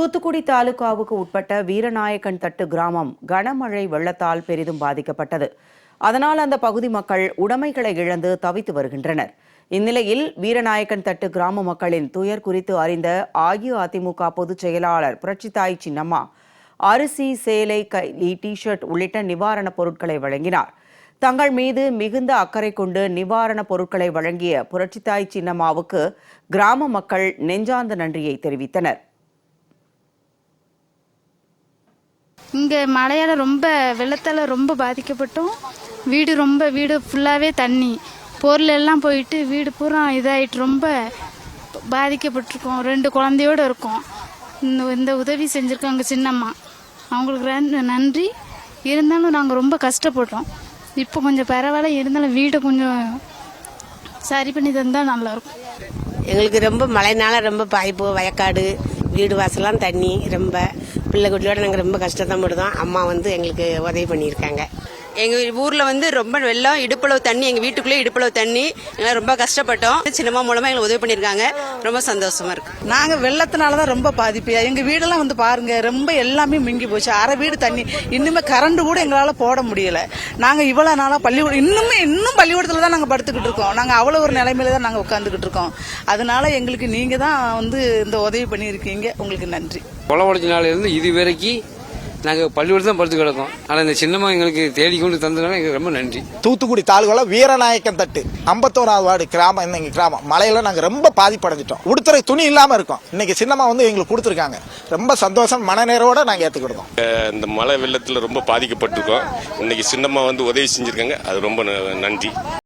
தூத்துக்குடி தாலுகாவுக்கு உட்பட்ட வீரநாயக்கன் தட்டு கிராமம் கனமழை வெள்ளத்தால் பெரிதும் பாதிக்கப்பட்டது. அதனால் அந்த பகுதி மக்கள் உடைமைகளை இழந்து தவித்து வருகின்றனர். இந்நிலையில் வீரநாயக்கன் தட்டு கிராம மக்களின் துயர் குறித்து அறிந்த அஇஅதிமுக பொதுச் செயலாளர் புரட்சித்தாய் சின்னம்மா அரிசி சேலை கைலி டி ஷர்ட் உள்ளிட்ட நிவாரணப் பொருட்களை வழங்கினார். தங்கள் மீது மிகுந்த அக்கறை கொண்டு நிவாரணப் பொருட்களை வழங்கிய புரட்சித்தாய் சின்னம்மாவுக்கு கிராம மக்கள் நெஞ்சார்ந்த நன்றியை தெரிவித்தனர். இங்கே மழையால் ரொம்ப வெள்ளத்தால் ரொம்ப பாதிக்கப்பட்டோம். வீடு ரொம்ப வீடு ஃபுல்லாகவே தண்ணி. பொருள் எல்லாம் போயிட்டு வீடு பூரா இதாகிட்டு ரொம்ப பாதிக்கப்பட்டிருக்கோம். ரெண்டு குழந்தையோடு இருக்கோம். இந்த இந்த உதவி செஞ்சுருக்காங்க சின்னம்மா. அவங்களுக்கு நன்றி. இருந்தாலும் நாங்கள் ரொம்ப கஷ்டப்பட்டோம். இப்போ கொஞ்சம் பரவாயில்ல இருந்தாலும் வீடு கொஞ்சம் சரி பண்ணி தந்தால் நல்லாயிருக்கும். எங்களுக்கு ரொம்ப மழைனால ரொம்ப பாய்ப்பு வயக்காடு வீடு வாசலாம் தண்ணி ரொம்ப பிள்ளை குட்டியோட நாங்கள் ரொம்ப கஷ்டத்தான் படுதோம் அம்மா வந்து எங்களுக்கு உதவி பண்ணியிருக்காங்க. எங்க ஊர்ல வந்து ரொம்ப வெள்ளம் இடுப்பளவு தண்ணி எங்க வீட்டுக்குள்ளே இடுப்பளவு தண்ணி. எல்லாம் ரொம்ப கஷ்டப்பட்டோம். சினிமா மூலமா எங்களுக்கு உதவி பண்ணிருக்காங்க ரொம்ப சந்தோஷமா இருக்கு. நாங்க வெள்ளத்தினால தான் ரொம்ப பாதிப்பு. எங்க வீடெல்லாம் வந்து பாருங்க ரொம்ப எல்லாமே மிங்கி போச்சு. அரை வீடு தண்ணி. இன்னுமே கரண்ட் கூட எங்களால போட முடியல. நாங்க இவ்வளவு நாளா பள்ளிக்கூடம் இன்னுமே இன்னும் பள்ளிக்கூடத்துல தான் நாங்க படுத்துக்கிட்டு இருக்கோம். நாங்க அவ்வளவு ஒரு நிலைமையில தான் நாங்க உட்காந்துக்கிட்டு இருக்கோம். அதனால எங்களுக்கு நீங்க தான் வந்து இந்த உதவி பண்ணியிருக்கீங்க. உங்களுக்கு நன்றி. கொலை உடைச்ச நாள்ல இருந்து இது வரைக்கும் நாங்கள் பள்ளிக்கூடம் தான் படுத்து கிடக்கோம். ஆனால் இந்த சின்னம்மா எங்களுக்கு தேடி கொண்டு தந்ததுனால எங்களுக்கு ரொம்ப நன்றி. தூத்துக்குடி தாலுகால வீரநாயக்கன் தட்டு. ஐம்பத்தோராவது வார்டு கிராமம் இந்த எங்க கிராமம். மழையில நாங்க ரொம்ப பாதிப்படைஞ்சிட்டோம். உடுத்துறை துணி இல்லாம இருக்கோம். இன்னைக்கு சின்னம்மா வந்து எங்களுக்கு கொடுத்துருக்காங்க. ரொம்ப சந்தோஷம் மனநேரோட நாங்க ஏத்துக்கிட்டோம் இந்த மழை வெள்ளத்தில் ரொம்ப பாதிக்கப்பட்டிருக்கோம். இன்னைக்கு சின்னம்மா வந்து உதவி செஞ்சிருக்காங்க. அது ரொம்ப ந- நன்றி.